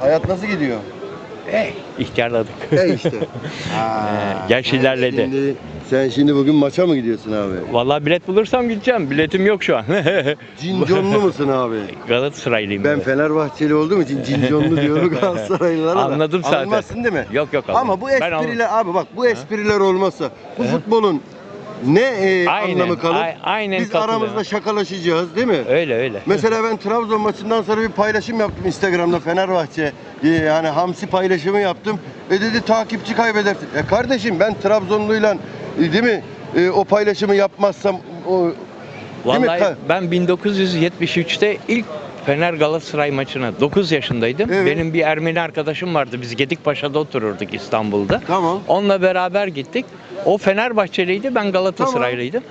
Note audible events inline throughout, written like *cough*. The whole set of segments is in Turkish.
Hayat nasıl gidiyor? Eh, ihtiyarladık. E işte. *laughs* yaş ilerledi. Şimdi, sen şimdi bugün maça mı gidiyorsun abi? Vallahi bilet bulursam gideceğim. Biletim yok şu an. *laughs* Cinconlu musun abi? Galatasaraylıyım. Ben ben. Fenerbahçeli olduğum için cinconlu *laughs* diyorum Galatasaraylılara da. Anladım zaten. Alınmazsın değil mi? Yok yok. Ama bu Ben anladım. espriler abi bak bu espriler olmazsa bu futbolun ne e, Aynen, anlamı kalır? ay- aynen Biz katılıyorum. aramızda şakalaşacağız değil mi? Öyle öyle. Mesela ben Trabzon maçından sonra bir paylaşım yaptım Instagram'da Fenerbahçe. e, Yani hamsi paylaşımı yaptım. E dedi takipçi kaybedersin. E kardeşim ben Trabzonluyla e, değil mi? E, o paylaşımı yapmazsam o mi? Vallahi Ka- ben 1973'te ilk Fener Galatasaray maçına 9 yaşındaydım. Evet. Benim bir Ermeni arkadaşım vardı. Biz Gedikpaşa'da otururduk İstanbul'da. Tamam. Onunla beraber gittik. O Fenerbahçeliydi, ben Galatasaraylıydım.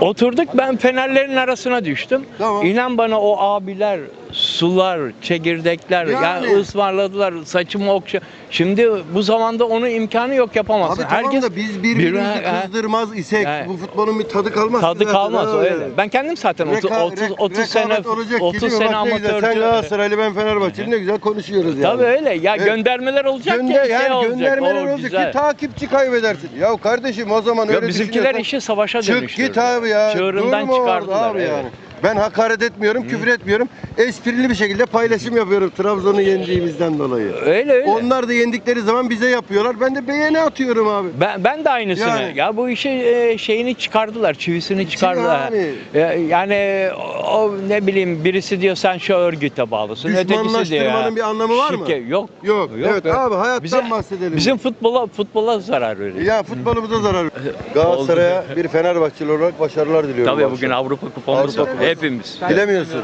Oturduk ben Fenerlerin arasına düştüm. Tamam. İnan bana o abiler sular, çekirdekler Yani. yani, ısmarladılar saçımı okşa. Şimdi bu zamanda onun imkanı yok yapamazsın. Abi tamam da biz birbirimizi Bir- kızdırmaz isek Yani. bu futbolun bir tadı kalmaz. Tadı kalmaz ha, öyle. Ben kendim zaten 30 Reka- 30 rek- 30 sene olacak ki 30 değil mi? sene güzel, Sen. Galatasaraylı ben Fenerbahçeli ne güzel konuşuyoruz yani. Tabii öyle. Ya Evet. göndermeler olacak Gönder, ki şey yani olacak. göndermeler olacak güzel. ki takipçi kaybedersin. Ya kardeşim o zaman Ya öyle bizimkiler işi savaşa çık dönüştürdü. git abi ya. Çığırından çıkardılar. abi yani. Ben hakaret etmiyorum, küfür etmiyorum. Esprili bir şekilde paylaşım yapıyorum Trabzon'u yendiğimizden dolayı. Öyle öyle. Onlar da yendikleri zaman bize yapıyorlar. Ben de beğeni atıyorum abi. Ben, ben de aynısını. Yani. Ya bu işi e, şeyini çıkardılar, çivisini çıkardılar. abi. Ya- Yani o, o ne bileyim birisi diyor sen şu örgüte bağlısın. Ötekisi diyor ya. Düşmanlaştırmanın bir anlamı var mı? şirket- Yok. Yok. evet abi hayattan bahsedelim. Bizim futbola futbola zarar veriyor. ya futbolumuza zarar. Galatasaray'a bir Fenerbahçeli olarak başarılar diliyorum. Tabii bu bugün. Avrupa kupamız Avrupa. Kupası. Hepimiz. Bilemiyorsun.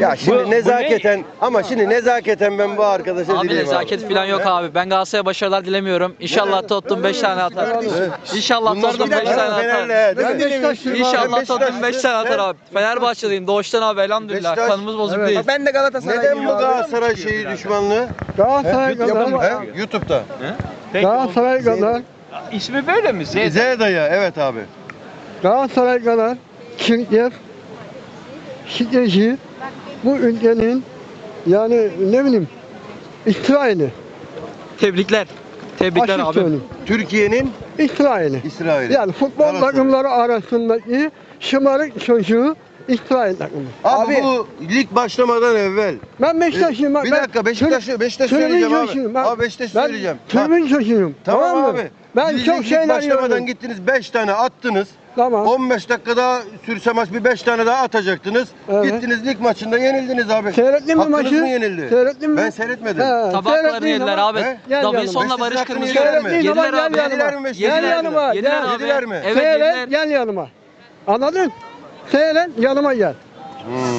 Ya şimdi Bu- bu nezaketen ama şimdi nezaketen ben bu arkadaşa Abi dileyim nezaket falan yok abi. Ben Galatasaray'a başarılar dilemiyorum. İnşallah Tottenham 5 tane atar. İnşallah Bunlar Tottenham bir 5 tane atar. İnşallah Tottenham 5 Beşiktaşlı. tane atar abi. Fenerbahçeliyim. Doğuştan abi elhamdülillah. Beşiktaş. Kanımız bozuk değil. Ben de Galatasaraylıyım. Neden bu Galatasaray şeyi düşmanlığı? Galatasaray kadar, He? YouTube'da. Peki, Galatasaray kadar, ismi böyle mi? Z. Z dayı evet abi. Galatasaray kadar çirkef, şiddetçi bu ülkenin yani ne bileyim İsrail'i, Tebrikler. Tebrikler açık abi. söyleyeyim. Türkiye'nin İsrail'i. İsrail'i. Yani futbol Galatasaray. takımları arasındaki şımarık çocuğu İsrail takımı. Abi, bu lig başlamadan evvel. Ben Beşiktaşlıyım. bak, bir ben dakika Beşiktaş tribün- Beşiktaş tribün söyleyeceğim abi. Ben- Abi Beşiktaş ben söyleyeceğim. Tribün çocuğuyum. Tamam, Tamam, mı? abi. Ben Lig- çok lig şeyler başlamadan gördüm. gittiniz 5 tane attınız. Tamam. 15 dakika daha sürse maç bir 5 tane daha atacaktınız. Evet. Gittiniz lig maçında yenildiniz abi. Seyrettin mi Hakkınız maçı? mı yenildi? Seyrettin mi? Ben seyretmedim. He, Tabaklarını seyrettin yediler abi. He? Gel Davinson'la. Barış Beşiktaş Kırmızı yediler mi? Seyrettin Yediler gel abi. Yediler yanıma. mi Beşiktaş? Gel Yediler yanıma. Yediler Gel. abi. Yediler mi? Evet Seyret yediler. gel yanıma. Anladın? Seyret yanıma gel.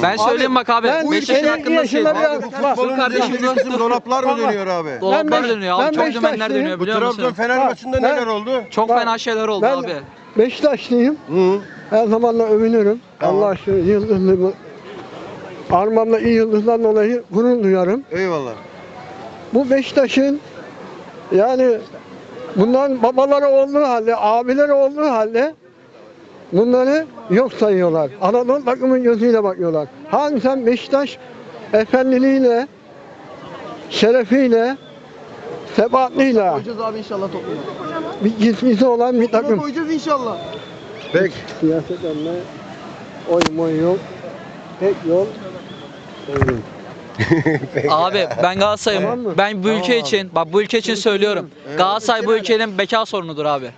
Ben söyleyeyim bak abi. ben Beşiktaş 50 hakkında şey. yaşında bir Abi bu futbolun kardeşim, üzerinde bizim dolaplar mı dönüyor abi? Dolaplar Ben- dönüyor ben abi. Çok Beşiktaşlıyım. dümenler dönüyor Bu biliyor Trabzon musun? Fener Bak, maçında ben- neler oldu? Çok Bak, fena şeyler oldu ben- abi. Beşiktaşlıyım. Hı. Her zaman da övünürüm. Tamam. Allah aşkına yıldızlı Armamda iyi yıldızdan dolayı gurur duyarım. Eyvallah. Bu Beşiktaş'ın yani bunların babaları olduğu halde, abileri olduğu halde bunları yok sayıyorlar. Anadolu takımın gözüyle bakıyorlar. Hani sen Beşiktaş efendiliğiyle, şerefiyle, sebatıyla Koyacağız abi inşallah topluma. bir cismisi olan bir takım. Koyacağız inşallah. Peki. Siyaset anla, oy moy yok, tek yol devrim. *laughs* Abi ben Galatasaray'ım. Tamam mı? Ben bu ülke için, bak bu ülke için söylüyorum. Galatasaray bu ülkenin beka sorunudur abi.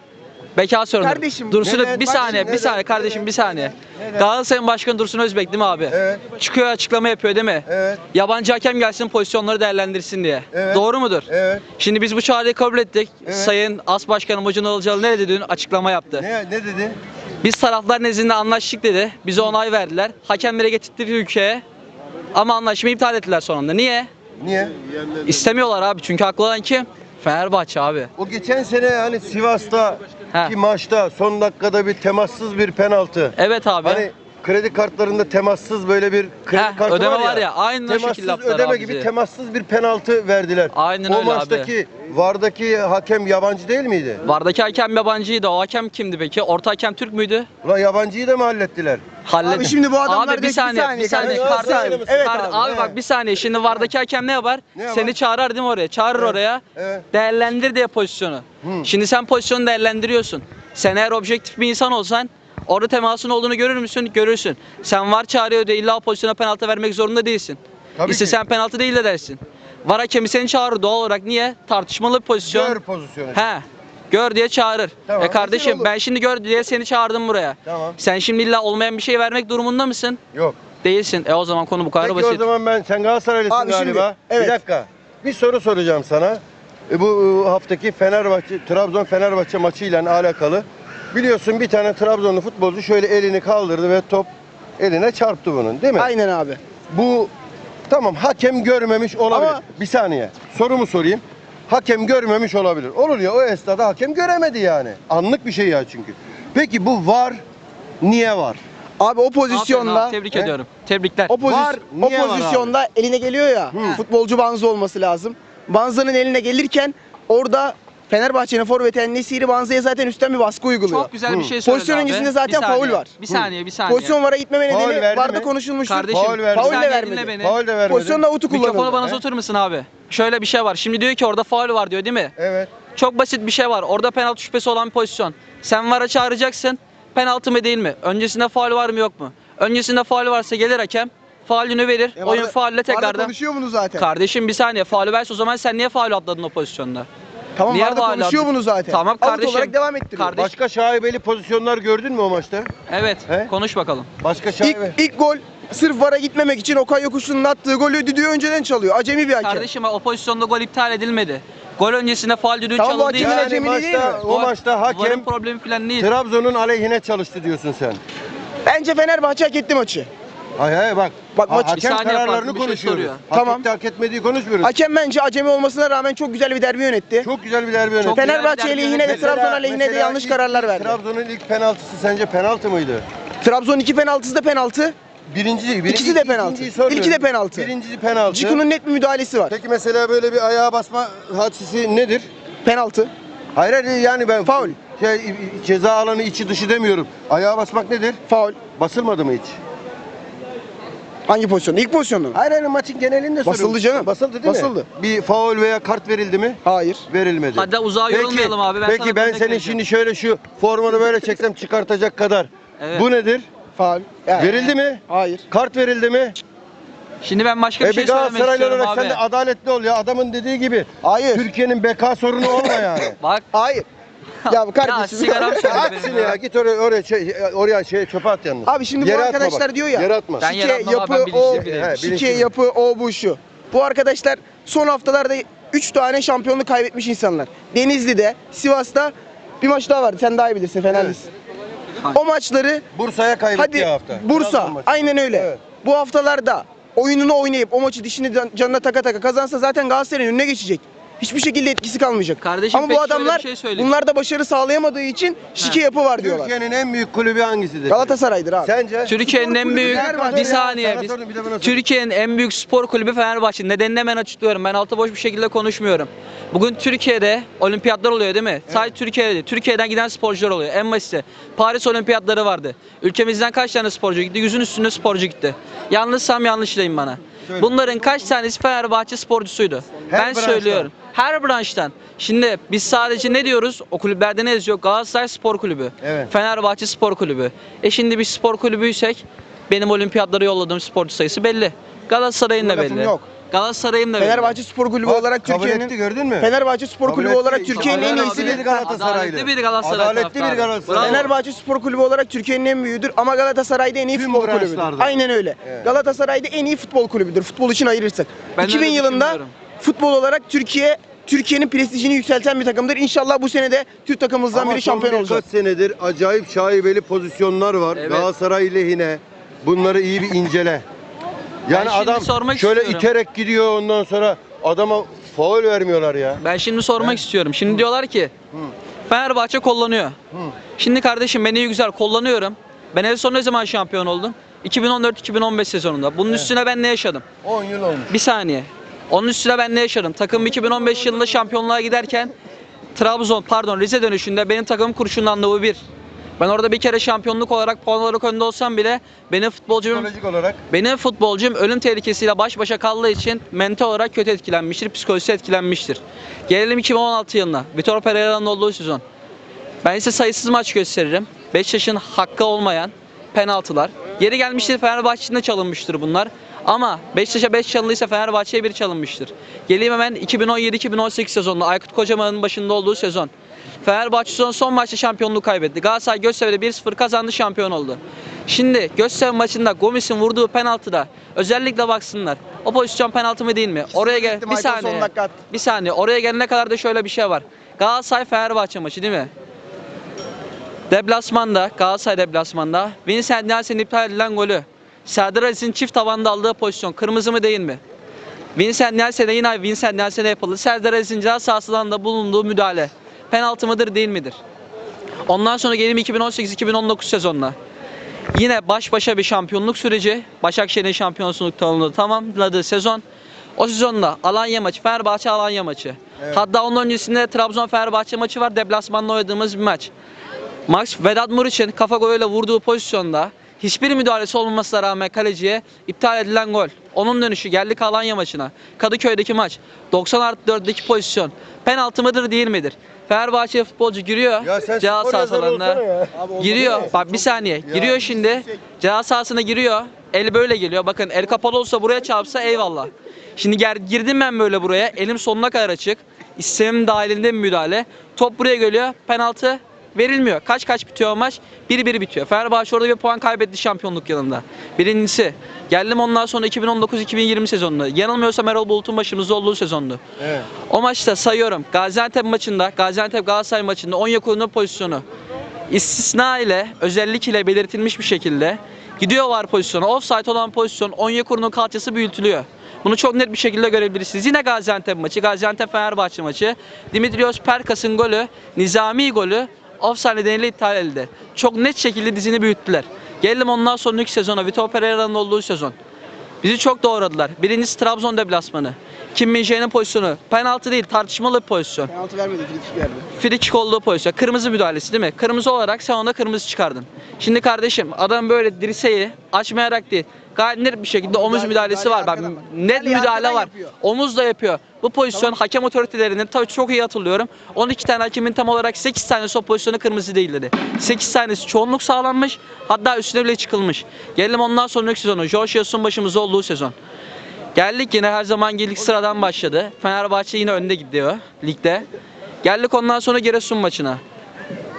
Beka sorunudur. Kardeşim, Dursun neden? bir saniye, bir neden? saniye kardeşim bir saniye. Galatasaray'ın başkanı Dursun Özbek değil mi abi? Evet. Çıkıyor açıklama yapıyor değil mi? Evet. Yabancı hakem gelsin pozisyonları değerlendirsin diye. Evet. Doğru mudur? Evet. Şimdi biz bu çağrıyı kabul ettik. Evet. Sayın As Başkanı Mucun Ilıcalı ne dedi dün? Açıklama yaptı. Ne ne dedi? Biz taraflar nezdinde anlaştık dedi. Bize onay verdiler. Hakemlere getirttik ülkeye. Ama anlaşmayı iptal ettiler sonunda. Niye? Niye? İstemiyorlar abi. Çünkü haklı olan kim? Fenerbahçe abi. O geçen sene hani Sivas'ta He. ki maçta son dakikada bir temassız bir penaltı. Evet abi. Hani kredi kartlarında temassız böyle bir kredi Heh, kartı ödeme var ya. var ya, aynen o temassız şekilde yaptılar ödeme abi gibi bize. temassız bir penaltı verdiler. Aynen o öyle abi. maçtaki VAR'daki hakem yabancı değil miydi? Vardaki hakem yabancıydı. O hakem kimdi peki? Orta hakem Türk müydü? Ulan yabancıyı da mı hallettiler? Halledin. Abi şimdi bu adamlar Abi bir ki, bir saniye, saniye bir saniye. kardeşim, saniye. Evet abi, abi he. bak bir saniye. Şimdi vardaki hakem ne yapar? Ne yapar? Seni çağırar değil mi oraya? Çağırır Evet. oraya. Evet. Değerlendir diye pozisyonu. Hı. Şimdi sen pozisyonu değerlendiriyorsun. Sen eğer objektif bir insan olsan orada temasın olduğunu görür müsün? Görürsün. Sen var çağırıyor diye illa o pozisyona penaltı vermek zorunda değilsin. Tabii ki. İstesen penaltı değil de dersin. Var hakemi seni çağırır doğal olarak. Niye? Tartışmalı bir pozisyon. Gör pozisyonu. He. Gör diye çağırır. Tamam, e kardeşim olur. ben şimdi gör diye seni çağırdım buraya. Tamam. Sen şimdi illa olmayan bir şey vermek durumunda mısın? Yok. Değilsin. E o zaman konu bu kadar Peki basit. o zaman ben sen Galatasaraylısın Abi şimdi, galiba. evet. Bir dakika. Bir soru soracağım sana. E, bu e, haftaki Fenerbahçe Trabzon Fenerbahçe maçıyla alakalı. Biliyorsun bir tane Trabzonlu futbolcu şöyle elini kaldırdı ve top eline çarptı bunun, değil mi? Aynen abi. Bu tamam hakem görmemiş olabilir. Ama- Bir saniye. Sorumu sorayım. Hakem görmemiş olabilir. Olur ya o esnada hakem göremedi yani. Anlık bir şey ya çünkü. Peki bu var niye var? Abi o Aferin pozisyonda abi, tebrik He? ediyorum. Tebrikler. o, pozis- Var, o niye var pozisyonda eline geliyor ya. Hı. Futbolcu Banza olması lazım. Banza'nın eline gelirken orada Fenerbahçe'nin forveti Nesiri Banza'ya zaten üstten bir baskı uyguluyor. Çok güzel bir şey söyledi Pozisyon abi. öncesinde zaten Bir saniye, faul var. Bir saniye, bir saniye. Pozisyon vara gitmeme Faul nedeni verdi vardı mi? konuşulmuştur. Kardeşim, Faul verdi. bir Faul de saniye vermedi. dinle beni. Faul de vermedi. Pozisyonda avutu kullanıldı. Mikrofonu bana uzatır mısın abi? Şöyle bir şey var. Şimdi diyor ki orada faul var diyor değil mi? Evet. Çok basit bir şey var. Orada penaltı şüphesi olan bir pozisyon. Sen VAR'a çağıracaksın. Penaltı mı değil mi? Öncesinde faul var mı yok mu? Öncesinde faul varsa gelir hakem. Faulünü verir. E, oyun vardı- faulle vardı tekrardan. konuşuyor bunu zaten. Kardeşim bir saniye faulü verse o zaman sen niye faul atladın o pozisyonda? Tamam Niye vardı faul konuşuyor bunu zaten. Tamam kardeşim. olarak devam ettiriyor. Kardeş- Başka şaibeli pozisyonlar gördün mü o maçta? Evet. He? Konuş bakalım. Başka İlk, şaibe. ilk gol sırf VAR'a gitmemek için Okay Yokuşlu'nun attığı golü düdüğü önceden çalıyor. Acemi bir hakem. Kardeşim o pozisyonda gol iptal edilmedi. Gol öncesinde faul düdüğü Tamam, bu çalındı. hakemin Yani acemiliği değil maçta, mi? o maçta hakem Varın problemi falan değil. Trabzon'un aleyhine çalıştı diyorsun sen. Bence Fenerbahçe hak etti maçı. Hayır hayır bak. Bak, maç- hakem saniye kararlarını farklı bir şey konuşuyoruz. soruyor. Hak Tamam. etti, hak etmediği konuşmuyoruz. Hakem bence acemi olmasına rağmen çok güzel bir derbi yönetti. Çok güzel bir derbi yönetti. Güzel bir Fenerbahçe derbi lehine de yönetti. Trabzon aleyhine de mesela yanlış ilk- kararlar verdi. Trabzon'un ilk penaltısı sence penaltı mıydı? Trabzon iki penaltısı da penaltı. Birinci, birinci İkisi de penaltı. ikinciyi sormuyorum. İlki de penaltı. Birincisi penaltı. Ciku'nun net bir müdahalesi var. Peki mesela böyle bir ayağa basma hadisesi nedir? Penaltı. Hayır hayır yani ben Faul. Şey, ceza alanı içi dışı demiyorum. Ayağa basmak nedir? Faul. Basılmadı mı hiç? Hangi pozisyonda? İlk pozisyonda mı? Hayır hayır maçın genelinde Basıldı soruyorum. canım. Basıldı değil Basıldı. mi? Bir faul veya kart verildi mi? Hayır. Verilmedi. Hadi uzağa yorulmayalım abi. Ben peki sana ben örnek senin vereceğim. şimdi şöyle şu formanı böyle çeksem çıkartacak kadar. Evet. Bu nedir? Faul. Yani- Verildi mi? Hayır. Kart verildi mi? Şimdi ben başka E bir bir şey söylemek Galatasaraylı istiyorum olarak abi. sen de adaletli ol ya. Adamın dediği gibi. Hayır. Türkiye'nin beka sorunu olma yani. *laughs* Bak Hayır. Ya bu kardeşim. sigaram *laughs* söndü At benim şunu ya. ya. Git oraya oraya şey, oraya şey çöpe at yalnız. Abi şimdi bu Yere atma arkadaşlar bak. diyor ya. Yere atma. Ben Şike, yer atmam abi, yapı, ben bilinçli o, biriyim. He, şike, bilinçli. yapı, o, bu, şu. Bu arkadaşlar son haftalarda 3 tane şampiyonluk kaybetmiş insanlar. Denizli'de, Sivas'ta bir maç daha vardı. Sen daha iyi bilirsin Fenerlisin. O maçları Bursa'ya kaybetti hadi hafta. Bursa Trabzon maçı. aynen öyle. Evet. Bu haftalarda oyununu oynayıp o maçı dişini can- canına taka taka kazansa zaten Galatasaray'ın önüne geçecek. Hiçbir şekilde etkisi kalmayacak. Kardeşim, Ama bu peki şöyle adamlar bir şey söyleyeyim. bunlar da başarı sağlayamadığı için şike yapı var diyorlar. Türkiye'nin en büyük kulübü hangisidir? Galatasaray'dır abi. Sence? Türkiye'nin en büyük Fenerbahçe bir saniye Sana biz- sordum, bir de bana sor. Türkiye'nin en büyük spor kulübü Fenerbahçe. Nedenini hemen açıklıyorum. Ben altı boş bir şekilde konuşmuyorum. Bugün Türkiye'de olimpiyatlar oluyor değil mi? Sadece Türkiye'de değil. Türkiye'den giden sporcular oluyor. En basiti. Paris olimpiyatları vardı. Ülkemizden kaç tane sporcu gitti? Yüzün üstünde sporcu gitti. Yanlışsam yanlışlayın bana. Söyle. Bunların kaç tanesi Fenerbahçe sporcusuydu? Her ben branştan. söylüyorum. Her branştan. Şimdi biz sadece ne diyoruz? O kulüplerde ne yazıyor? Galatasaray Spor Kulübü. Evet. Fenerbahçe Spor Kulübü. E şimdi biz spor kulübüysek benim olimpiyatlara yolladığım sporcu sayısı belli. Galatasaray'ın da belli. yok. Galatasaray'ın da belli. Fenerbahçe Spor Kulübü Bak, olarak kabul Türkiye'nin etti gördün mü? Fenerbahçe Spor Kabul Kulübü etti. olarak Türkiye'nin en iyisi. Adaletli bir Galatasaraylı. Adaletli bir Galatasaray Adaletli bir taraftarı. Galatasaray. Bravo. Fenerbahçe Spor Kulübü olarak Türkiye'nin en büyüğüdür ama Galatasaray'da en iyi Tüm futbol kulübüdür. branşlarda. Aynen öyle. Evet. Galatasaray'da en iyi futbol kulübüdür. Futbol için ayırırsak. Ben 2000 öyle yılında düşünmüyorum. Futbol olarak Türkiye Türkiye'nin prestijini yükselten bir takımdır. İnşallah bu sene de Türk takımımızdan Ama biri son şampiyon olacak. senedir acayip şaibeli pozisyonlar var. Evet. Galatasaray lehine. Bunları iyi bir incele. Yani şimdi adam sormak şöyle istiyorum. iterek gidiyor ondan sonra adama faul vermiyorlar ya. Ben şimdi sormak istiyorum. Şimdi diyorlar ki Fenerbahçe kullanıyor. Şimdi kardeşim ben iyi güzel kullanıyorum. Ben en son ne zaman şampiyon oldum? 2014-2015 sezonunda. Bunun üstüne ben ne yaşadım? 10 yıl olmuş. Bir saniye. Onun üstüne ben ne yaşadım? Takım 2015 yılında şampiyonluğa giderken Trabzon pardon Rize dönüşünde benim takımım kurşunlandı bu bir. Ben orada bir kere şampiyonluk olarak puan olarak önde olsam bile benim futbolcum Psikolojik olarak benim futbolcum ölüm tehlikesiyle baş başa kaldığı için mental olarak kötü etkilenmiştir, psikolojisi etkilenmiştir. Gelelim 2016 yılına. Vitor Pereira'nın olduğu sezon. Ben size sayısız maç gösteririm. Beşiktaş'ın hakkı olmayan penaltılar. Yeri gelmiştir Fenerbahçe'nin de çalınmıştır bunlar. Ama Beşiktaş'a 5 çalındıysa Fenerbahçe'ye 1 çalınmıştır. Geleyim hemen 2017-2018 sezonunda Aykut Kocaman'ın başında olduğu sezon. Fenerbahçe son, son maçta şampiyonluğu kaybetti. Galatasaray Göztepe'de 1-0 kazandı şampiyon oldu. Şimdi Göztepe maçında Gomis'in vurduğu penaltıda özellikle baksınlar. O pozisyon penaltı mı değil mi? Oraya gel bir saniye. Bir saniye. Oraya gelene kadar da şöyle bir şey var. Galatasaray Fenerbahçe maçı değil mi? Deplasmanda, Galatasaray deplasmanda Vincent Nelson'in iptal edilen golü. Serdar Aziz'in çift tabanda aldığı pozisyon kırmızı mı değil mi? Vincent Nelson'e yine Vincent Nelson'e yapıldı. Serdar Aziz'in ceza sahasından da bulunduğu müdahale. Penaltı mıdır değil midir? Ondan sonra gelelim 2018-2019 sezonuna. Yine baş başa bir şampiyonluk süreci. Başakşehir'in şampiyonluk tamamladı, tamamladığı sezon. O sezonda Alanya maçı, Fenerbahçe Alanya maçı. Hatta onun öncesinde Trabzon Fenerbahçe maçı var. Deplasmanda oynadığımız bir maç. Max Vedat Muriç'in kafa golüyle vurduğu pozisyonda hiçbir müdahalesi olmamasına rağmen kaleciye iptal edilen gol. Onun dönüşü geldik Alanya maçına. Kadıköy'deki maç. 90 artı 4'deki pozisyon. Penaltı mıdır değil midir? Fenerbahçe futbolcu giriyor. Ya ceza olsana ya. Giriyor. Bak bir saniye. Giriyor şimdi. Ceza sahasına giriyor. El böyle geliyor. Bakın el kapalı olsa buraya çarpsa eyvallah. Şimdi ger girdim ben böyle buraya. Elim sonuna kadar açık. İsteğim dahilinde bir müdahale. Top buraya geliyor. Penaltı verilmiyor. Kaç kaç bitiyor maç? 1-1 bitiyor. Fenerbahçe orada bir puan kaybetti şampiyonluk yılında. Birincisi. Geldim ondan sonra 2019-2020 sezonunda. Yanılmıyorsam Erol Bulut'un başımızda olduğu sezondu. Evet. O maçta sayıyorum. Gaziantep maçında, Gaziantep Galatasaray maçında Onyekuru'nun pozisyonu istisna ile özellik ile belirtilmiş bir şekilde gidiyor var pozisyona. Offside olan pozisyon Onyekuru'nun kalçası büyütülüyor. Bunu çok net bir şekilde görebilirsiniz. Yine Gaziantep maçı, Gaziantep Fenerbahçe maçı. Dimitrios Perkas'ın golü, Nizami golü offside nedeniyle iptal edildi. Çok net şekilde dizini büyüttüler. Gelelim ondan sonraki sezona, Vitor Pereira'nın olduğu sezon. Bizi çok doğradılar. Birincisi Trabzon deplasmanı. Kim Min-jae'nin pozisyonu. Penaltı değil, tartışmalı bir pozisyon. Penaltı vermedi, frikik verdi. Frikik olduğu pozisyon. Kırmızı müdahalesi değil mi? Kırmızı olarak sen ona kırmızı çıkardın. Şimdi kardeşim adam böyle dirseği açmayarak değil. Gayet net bir şekilde omuz Müdahale- müdahalesi var. Bak müdahale net müdahale arkadan var. yapıyor. Omuz da yapıyor. Bu pozisyon hakem otoritelerinin tabii çok iyi hatırlıyorum. 12 tane hakemin tam olarak 8 tanesi o pozisyonu kırmızı değil dedi. 8 tanesi çoğunluk sağlanmış. Hatta üstüne bile çıkılmış. Gelelim ondan sonraki sezonu. George Jesus'un başımızda olduğu sezon. Geldik yine her zaman lig sıradan başladı. Fenerbahçe yine önde gidiyor ligde. Geldik ondan sonra Giresun maçına.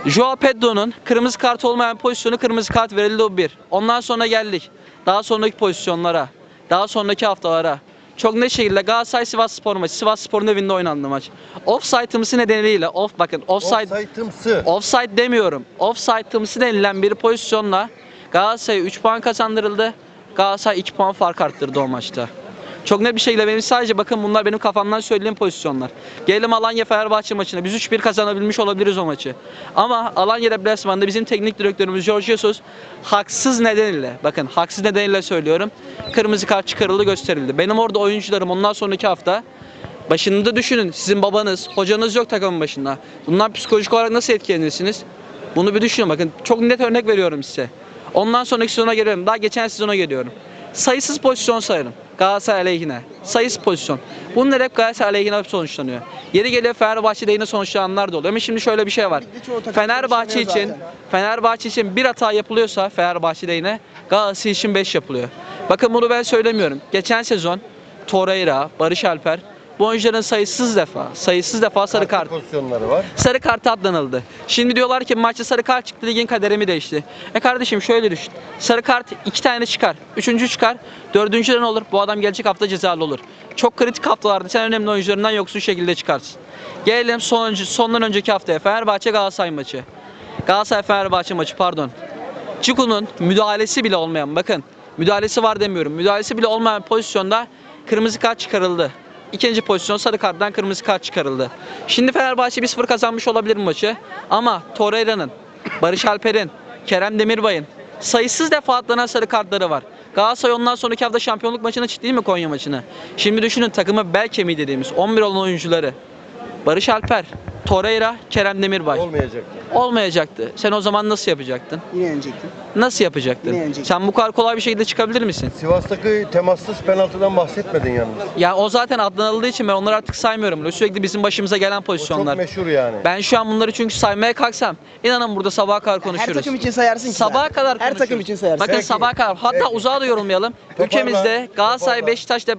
Joao Pedro'nun kırmızı kart olmayan pozisyonu kırmızı kart verildi o bir. Ondan sonra geldik. Daha sonraki pozisyonlara. Daha sonraki haftalara. Çok net şekilde Galatasaray Sivas Spor maçı. Sivas Spor'un evinde oynandı maç. Offside'ımsı nedeniyle off bakın offside Offside'ımsı. Offside demiyorum. Offside'ımsı denilen bir pozisyonla Galatasaray'a 3 puan kazandırıldı. Galatasaray 2 puan fark arttırdı o maçta. Çok net bir şekilde benim sadece bakın bunlar benim kafamdan söylediğim pozisyonlar. Gelelim Alanya Fenerbahçe maçına. Biz 3-1 kazanabilmiş olabiliriz o maçı. Ama Alanya deplasmanında bizim teknik direktörümüz Jorge Jesus haksız nedeniyle, bakın haksız nedeniyle söylüyorum. Kırmızı kart çıkarıldı gösterildi. Benim orada oyuncularım ondan sonraki hafta Başında düşünün sizin babanız, hocanız yok takımın başında. Bundan psikolojik olarak nasıl etkilenirsiniz? Bunu bir düşünün bakın. Çok net örnek veriyorum size. Ondan sonraki sezona geliyorum. Daha geçen sezona geliyorum. Sayısız pozisyon sayarım. Galatasaray aleyhine. Sayısız pozisyon. Bunlar hep Galatasaray aleyhine sonuçlanıyor. Yeri geliyor Fenerbahçe'de yine sonuçlananlar da oluyor. Ama şimdi şöyle bir şey var. Fenerbahçe için. Fenerbahçe için bir hata yapılıyorsa Fenerbahçe'de yine Galatasaray için 5 yapılıyor. Bakın bunu ben söylemiyorum. Geçen sezon Torreira, Barış Alper bu oyuncuların sayısız defa, sayısız defa sarı kart pozisyonları var. sarı kartı atlanıldı. Şimdi diyorlar ki maçta sarı kart çıktı ligin kaderi mi değişti? E kardeşim şöyle düşün. Sarı kart iki tane çıkar. Üçüncü çıkar. Dördüncüden olur. Bu adam gelecek hafta cezalı olur. Çok kritik haftalarda sen önemli oyuncularından yoksun şekilde çıkarsın. Gelelim sonuncu, sondan önceki haftaya. Fenerbahçe Galatasaray maçı. Galatasaray Fenerbahçe maçı pardon. Çiku'nun müdahalesi bile olmayan bakın müdahalesi var demiyorum. Müdahalesi bile olmayan pozisyonda kırmızı kart çıkarıldı. İkinci pozisyon sarı karttan kırmızı kart çıkarıldı. Şimdi Fenerbahçe 1-0 kazanmış olabilir maçı. Ama Torreira'nın, Barış Alper'in, Kerem Demirbay'ın sayısız defa atlanan sarı kartları var. Galatasaray ondan sonraki hafta şampiyonluk maçına çıktı değil mi Konya maçına? Şimdi düşünün takımı bel kemiği dediğimiz 11 olan oyuncuları. Barış Alper, Torreira, Kerem Demirbay. Olmayacak. Olmayacaktı. Sen o zaman nasıl yapacaktın? Yine. Nasıl yapacaktın? Yine. Sen bu kadar kolay bir şekilde çıkabilir misin? Sivas'taki temassız penaltıdan bahsetmedin yalnız. Ya o zaten atlanıldığı için ben onları artık saymıyorum. Böyle Sürekli bizim başımıza gelen O çok pozisyonlar. meşhur yani. Ben şu an bunları çünkü saymaya kalksam inanın burada sabaha kadar Her konuşuruz. takım için sayarsın ki Sabaha kadar Her konuşuruz. takım için sayarsın. Bakın Peki. sabaha kadar. Hatta Peki. uzağa da yorulmayalım. Toparla. Ülkemizde Galatasaray. Beşiktaş'ta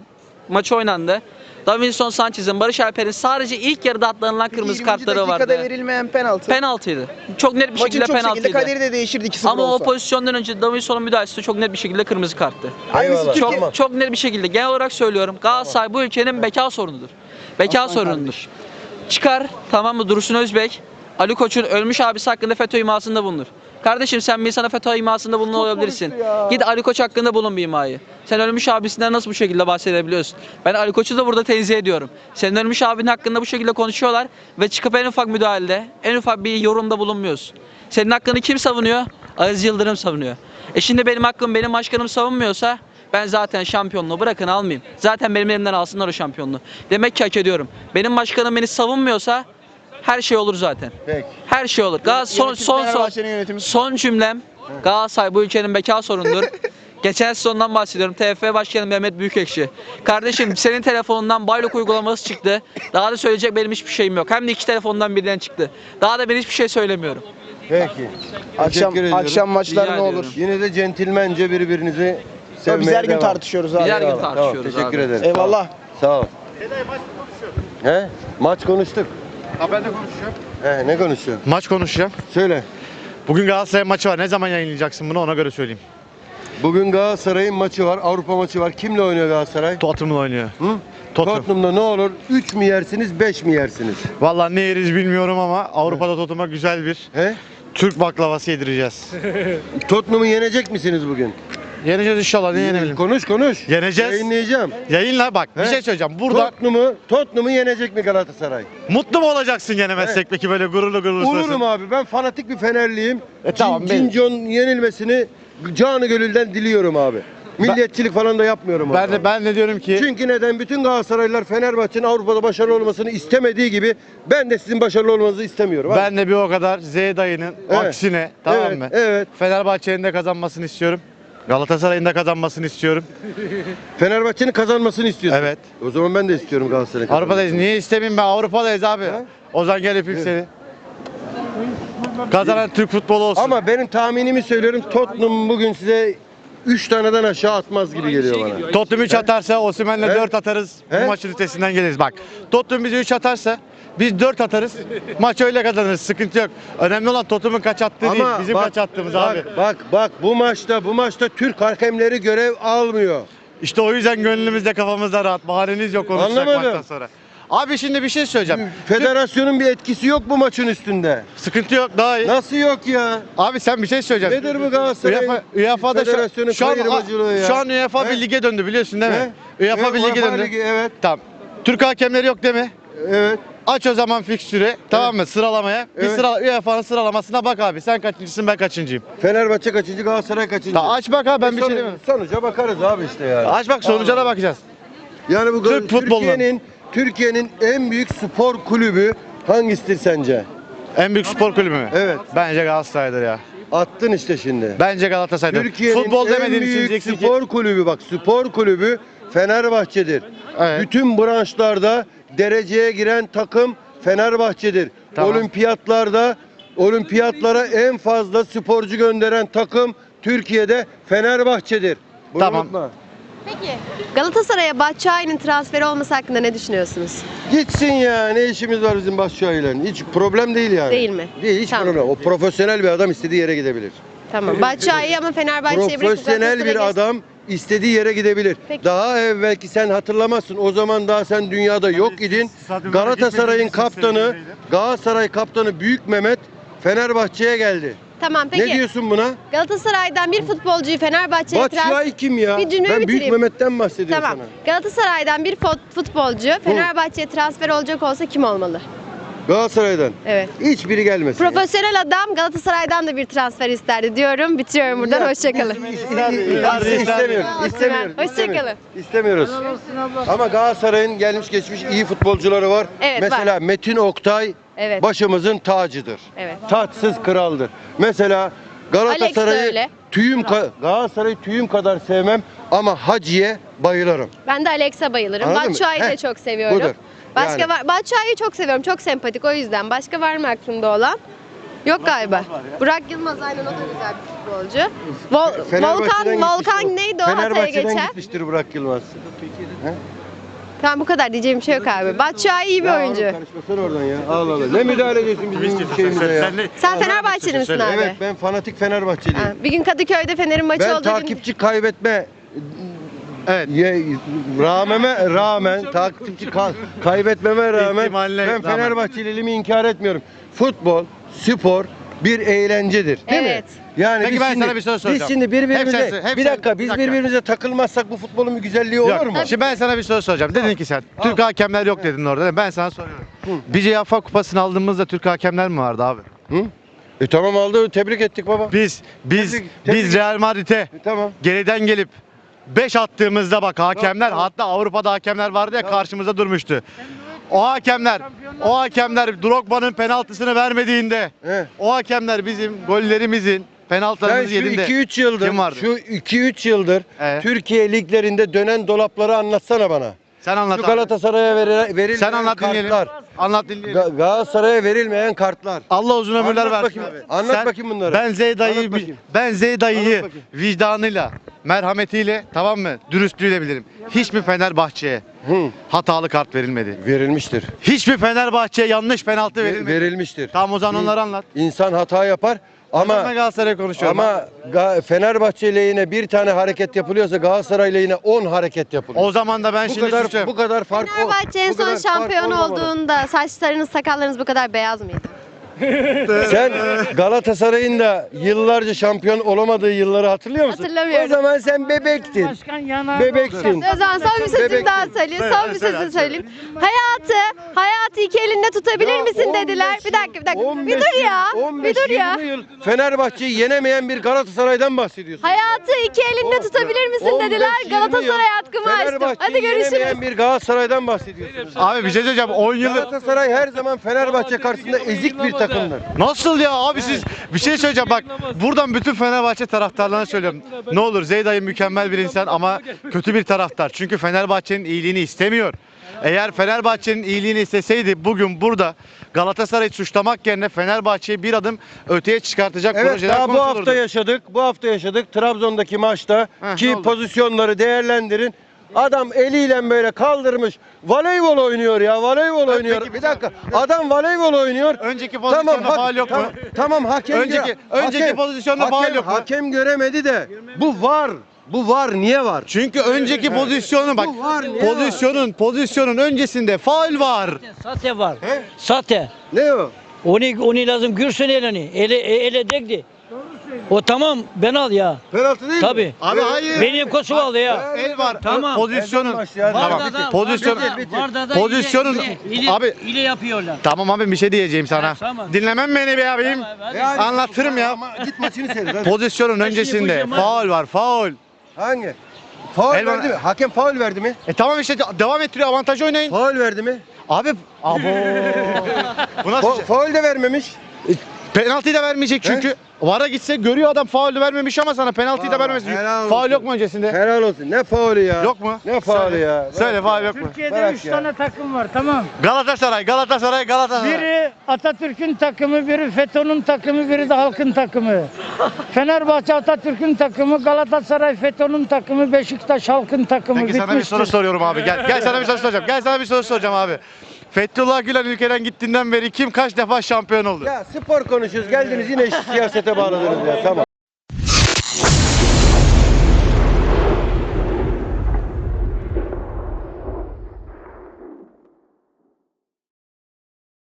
maçı oynandı. Davinson Sanchez'in, Barış Alper'in sadece ilk yarıda atlanılan kırmızı 20. kartları dakikada vardı. verilmeyen penaltı. Penaltıydı. Çok net bir Maçın şekilde çok şekilde penaltıydı. kaderi de değişirdi 2-0 Ama o olsa. pozisyondan önce Davinson'un müdahalesi de çok net bir şekilde kırmızı karttı. Aynısı Eyvallah. Türkiye- Çok Tamam. çok net bir şekilde genel olarak söylüyorum. Galatasaray bu ülkenin beka sorunudur. Beka Aslan sorunudur. kardeş. Çıkar tamam mı Dursun Özbek Ali Koç'un ölmüş abisi hakkında FETÖ imasında bulunur. Kardeşim sen bir sana FETÖ imasında Çok olabilirsin. Git Ali Koç hakkında bulun bir imayı. Sen ölmüş abisinden nasıl bu şekilde bahsedebiliyorsun? Ben Ali Koç'u da burada tenzih ediyorum. Senin ölmüş abinin hakkında bu şekilde konuşuyorlar ve çıkıp en ufak müdahalede, en ufak bir yorumda bulunmuyorsun. Senin hakkını kim savunuyor? Aziz Yıldırım savunuyor. E şimdi benim hakkım benim başkanım savunmuyorsa ben zaten şampiyonluğu bırakın almayayım. Zaten benim elimden alsınlar o şampiyonluğu. Demek ki hak ediyorum. Benim başkanım beni savunmuyorsa her şey olur zaten. Peki. Her şey olur. Gal son son son yönetimi. son cümlem Galatasaray bu ülkenin beka sorunudur. *laughs* Geçen sezondan bahsediyorum. TFF Başkanı Mehmet Büyükekşi. Kardeşim senin telefonundan Baylok uygulaması çıktı. Daha da söyleyecek benim hiçbir şeyim yok. Hem de iki telefondan birden çıktı. Daha da ben hiçbir şey söylemiyorum. Peki. Akşam akşam maçları Rica ne olur? Yine de centilmence birbirinizi sevmeye Biz her gün devam. tartışıyoruz abi. Biz her gün tartışıyoruz Tamam, teşekkür abi. ederim. Eyvallah. Sağ ol. He? Maç konuştuk. Ha ben de konuşacağım. He, ne konuşuyor? Maç konuşacağım. Söyle. Bugün Galatasaray maçı var. Ne zaman yayınlayacaksın bunu ona göre söyleyeyim. Bugün Galatasaray'ın maçı var, Avrupa maçı var. Kimle oynuyor Galatasaray? Tottenham'la oynuyor. Hı? Tottenham. Tottenham'da ne olur? 3 mü yersiniz, 5 mi yersiniz? Vallahi ne yeriz bilmiyorum ama Avrupa'da Tottenham'a güzel bir He? Türk baklavası yedireceğiz. *laughs* Tottenham'ı yenecek misiniz bugün? Yeneceğiz inşallah. Ne yenelim? Konuş konuş. Yeneceğiz. Yayınlayacağım. Yayınla bak bir He? şey söyleyeceğim. Burada Tottenham'ı, Tottenham'ı yenecek mi Galatasaray? mutlu mu olacaksın yenemezsek peki böyle gururlu gururlu Olurum abi. Ben fanatik bir Fenerliyim. E tamam, benim- Cincon yenilmesini canı gönülden diliyorum abi. Milliyetçilik falan da yapmıyorum Ben de ben de diyorum ki Çünkü neden? Bütün Galatasaraylılar Fenerbahçe'nin Avrupa'da başarılı olmasını istemediği gibi ben de sizin başarılı olmanızı istemiyorum. abi. ben de bir o kadar Z dayının Evet. aksine tamam evet, mı? Evet. Fenerbahçe'nin de kazanmasını istiyorum. Galatasaray'ın da kazanmasını istiyorum. *laughs* Fenerbahçe'nin kazanmasını istiyorsun. Evet. O zaman ben de istiyorum Galatasaray'ın kazanmasını. Avrupa'dayız. Niye istemeyeyim ben? Avrupa'dayız abi. Ha? Ozan gel öpeyim seni. Kazanan Türk futbolu olsun. Ama benim tahminimi söylüyorum. Tottenham bugün size 3 taneden aşağı atmaz gibi geliyor bana. Tottenham 3 atarsa Osimhen'le He? 4 atarız. He? Bu maçın üstesinden geliriz. Bak Tottenham bize 3 atarsa biz 4 atarız. *laughs* Maç öyle kazanırız. Sıkıntı yok. Önemli olan Tottenham'ın kaç attığı değil. Bizim bak, kaç attığımız bak, abi. Bak bak bu maçta bu maçta Türk hakemleri görev almıyor. İşte o yüzden gönlümüzde kafamızda rahat. Bahaneniz yok konuşacak Anlamadım. maçtan sonra. Abi şimdi bir şey söyleyeceğim. Federasyonun bir etkisi yok bu maçın üstünde. Sıkıntı yok daha iyi. Nasıl yok ya? Abi sen bir şey söyleyeceğim. Nedir bu Galatasaray'ın UEFA, UEFA'da şu, şu an, ya? şu an UEFA He? bir lige döndü biliyorsun değil mi? UEFA bir lige UEFA döndü. Ligi, evet. Tamam. Türk hakemleri yok değil mi? Evet. Aç o zaman fikstürü tamam mı sıralamaya. Bir Evet. sıra UEFA'nın sıralamasına bak abi. Sen kaçıncısın ben kaçıncıyım. Fenerbahçe kaçıncı, Galatasaray kaçıncı? Ta aç bak abi ben bir şey Sonu- demiyorum. Sonuca bakarız abi işte yani. Aç bak sonuca da bakacağız. Yani bu Türk Türkiye'nin Türkiye'nin en büyük spor kulübü hangisidir sence? En büyük spor kulübü mü? Evet. Bence Galatasaray'dır ya. Attın işte şimdi. Bence Galatasaray'dır. Türkiye'nin Futbol en demediğin için büyük diyeceksin ki. spor kulübü bak spor kulübü Fenerbahçe'dir. Evet. Bütün branşlarda dereceye giren takım Fenerbahçe'dir. Tamam. Olimpiyatlarda olimpiyatlara en fazla sporcu gönderen takım Türkiye'de Fenerbahçe'dir. Bunu Tamam. unutma. Peki Galatasaray'a Batshuayi'nin transferi olması hakkında ne düşünüyorsunuz? Gitsin ya ne işimiz var bizim Başşuay'la. Hiç problem değil yani. Değil mi? Değil hiç Tamam. problem. O profesyonel bir adam istediği yere gidebilir. Tamam. Batshuayi ama Fenerbahçe'ye bırakıp Profesyonel bir adam istediği yere gidebilir. Peki. Daha evvelki sen hatırlamazsın. O zaman daha sen dünyada yok idin. stadyumlara Galatasaray'ın kaptanı. Galatasaray kaptanı Büyük Mehmet Fenerbahçe'ye geldi. Tamam peki. Ne diyorsun buna? Galatasaray'dan bir futbolcuyu Fenerbahçe'ye transfer... Batshuayi kim ya? Bir cümle ben Büyük. Mehmet'ten bahsediyorum Tamam. sana. Galatasaray'dan bir fut- futbolcu Fenerbahçe'ye transfer olacak olsa kim olmalı? Galatasaray'dan. Evet. Hiçbiri gelmesin. ya. Profesyonel adam Galatasaray'dan da bir transfer isterdi diyorum. Bitiriyorum buradan. Hoşçakalın. İstemiyoruz. İstemiyoruz. İstemiyoruz. Hoşçakalın. İstemiyoruz. Ama Galatasaray'ın gelmiş geçmiş iyi futbolcuları var. Evet, Mesela Metin Oktay Evet. başımızın tacıdır. Evet. Taçsız kraldır. Mesela Galatasaray'ı tüyüm Galatasaray'ı tüyüm kadar sevmem ama Hacı'ye bayılırım. Ben de Alex'e bayılırım. Batshuayi'yi de çok seviyorum. budur. Başka Yani. var. Batshuayi'yi çok seviyorum. Çok sempatik o yüzden. Başka var mı aklında olan? Yok galiba. Burak Yılmaz aynen o da güzel bir futbolcu. Vol- Fenerbahçe'den Volkan gitmiştir Volkan neydi o Hatay'a Fenerbahçe'den geçen? gitmiştir Burak Yılmaz. Tamam bu kadar diyeceğim bir şey yok abi. Batshuayi iyi bir Ya oyuncu. oğlum karışmasana oradan ya. Allah Allah. Ne müdahale ediyorsun bizim şeyimize ya? Sen Fenerbahçeli misin abi? Evet ben fanatik Fenerbahçeliyim. Ha, bir gün Kadıköy'de Fener'in maçı Ben olduğu gün takipçi kaybetme Evet. ye, rağmeme rağmen takipçi ka- kaybetmeme rağmen İhtimaline ben rağmen. Fenerbahçeliliğimi inkar etmiyorum. Futbol, spor bir eğlencedir. Değil Evet. mi? Yani Peki biz ben şimdi, sana bir soru soracağım. Biz şimdi birbirimize Hep sen- hep bir sen- dakika bir biz dakika. birbirimize takılmazsak bu futbolun bir güzelliği olur Yok. mu? Şimdi ben sana bir soru soracağım. Dedin ki sen Türk hakemler yok dedin orada. Ben sana soruyorum. BC Yafa kupasını aldığımızda Türk hakemler mi vardı abi? Hı? E tamam aldı tebrik ettik baba. Biz biz Tebrik- tebrik- biz Real Madrid'e E, tamam. geriden gelip 5 attığımızda bak hakemler hatta Avrupa'da hakemler vardı ya Tamam. karşımızda durmuştu. O hakemler o hakemler Drogba'nın penaltısını vermediğinde He. o hakemler bizim gollerimizin Sen penaltılarımızı şu yediğinde 2-3 yıldır Kim vardı? şu 2-3 yıldır Evet. Türkiye liglerinde dönen dolapları anlatsana bana. Sen anlat. Şu abi. Galatasaray'a veri- verilmeyen Sen anlat dinleyelim. kartlar. Anlat dinleyelim. Ga- Galatasaray'a verilmeyen kartlar. Allah uzun ömürler Anlat versin bakayım, abi. anlat bakayım bunları. Ben Zeyda'yı Anlat bakayım. ben Zeyda'yı Anlat bakayım. vicdanıyla, merhametiyle tamam mı? Dürüstlüğüyle bilirim. Hiçbir Fenerbahçe'ye Hı, hatalı kart verilmedi. verilmiştir. Hiçbir Fenerbahçe'ye yanlış penaltı Ve- verilmedi. verilmiştir. Tamam o zaman onları anlat. İnsan hata yapar Ama ben Galatasaray'ı konuşuyorum. ama Ga- Fenerbahçe lehine bir tane hareket yapılıyorsa Galatasaray lehine 10 hareket yapılıyor. o zaman da ben bu şimdi kadar bu kadar fark o- Fenerbahçe en bu kadar son fark şampiyon olmamalı. olduğunda saçlarınız sakallarınız bu kadar beyaz mıydı? *laughs* Sen Galatasaray'ın da yıllarca şampiyon olamadığı yılları hatırlıyor musun? Hatırlamıyorum. O zaman sen bebektin. Bebektin. O zaman son bir sözüm daha söyleyeyim. Son bir sözüm söyleyeyim. Hayatı, hayatı iki elinde tutabilir Ya misin 15 dediler. Bir dakika, bir dakika. 15 Bir dur ya. yıl- 15 Bir dur ya. 20 yıl Fenerbahçe'yi yenemeyen bir Galatasaray'dan bahsediyorsun. Hayatı iki elinde tutabilir misin 15, dediler. 20 Galatasaray yıl hakkımı açtım. Fenerbahçe'yi Hadi görüşürüz. yenemeyen bir Galatasaray'dan bahsediyorsunuz. Abi bir şey söyleyeceğim. 10 yıldır Galatasaray her zaman Fenerbahçe karşısında ezik bir takımdır. Nasıl ya abi siz bir şey söyleyeceğim bak buradan bütün Fenerbahçe taraftarlarına söylüyorum. Ne olur Zeyda'yı mükemmel bir insan ama kötü bir taraftar. Çünkü Fenerbahçe'nin iyiliğini istemiyor. Eğer Fenerbahçe'nin iyiliğini isteseydi bugün burada Galatasaray'ı suçlamak yerine Fenerbahçe'yi bir adım öteye çıkartacak Evet projeler daha bu konuşulurdu. hafta yaşadık. Bu hafta yaşadık. Trabzon'daki maçta Heh, ne ki oldu? pozisyonları değerlendirin. Adam eliyle böyle kaldırmış. Voleybol oynuyor ya. Voleybol oynuyor. peki, bir dakika. Adam voleybol oynuyor. Önceki pozisyonda hak- faul yok mu? tamam, Tamam hakem Önceki- önceki pozisyonda hakem- faul yok mu? Hakem göremedi de. Bu var. Bu var. Niye var? Çünkü önceki pozisyonu bak Bu var, niye pozisyonun pozisyonun öncesinde faul var. Sate var. He? Sate. Ne o? Onu onu lazım gürsün elini. Ele ele dekti. O tamam ben al ya. Penaltı değil mi? Tabii. Abi hayır. Benim Kosova aldı ya. El var. Tamam. Pozisyonun. Tamam. Pozisyon. Varda da- Pozisyonun- ile- ile- Abi- ile yapıyorlar. Tamam abi bir şey diyeceğim sana. Tamam. Dinlemem beni be abim. Hadi. E hadi. Anlatırım ya. Ama git maçını seyret. hadi. Pozisyonun öncesinde abi. faul var faul. Hangi? Faul El var- verdi mi? Hakem faul verdi mi? E tamam işte devam ettiriyor avantaj oynayın. Faul verdi mi? Abi abo. *laughs* Bu nasıl Fa- şey? faul de vermemiş. Penaltıyı da vermeyecek çünkü. Vara gitse görüyor adam faulü vermemiş ama sana penaltıyı da vermemiş. helal Faul olsun. yok mu öncesinde? Helal olsun. Ne faulü ya? Yok mu? Ne faulü Söyle. ya? Söyle faul yok mu? Türkiye'de Bırak 3 ya. tane takım var tamam. Galatasaray, Galatasaray, Galatasaray. Biri Atatürk'ün takımı, biri FETÖ'nün takımı, biri de halkın takımı. Fenerbahçe Atatürk'ün takımı, Galatasaray FETÖ'nün takımı, Beşiktaş halkın takımı. Peki sana bir Bitmiştir. soru soruyorum abi. Gel, gel sana bir soru soracağım. Gel sana bir soru soracağım abi. Fethullah Gülen ülkeden gittiğinden beri kim kaç defa şampiyon oldu? Ya spor konuşuyoruz. Geldiniz yine siyasete bağladınız ya. Tamam.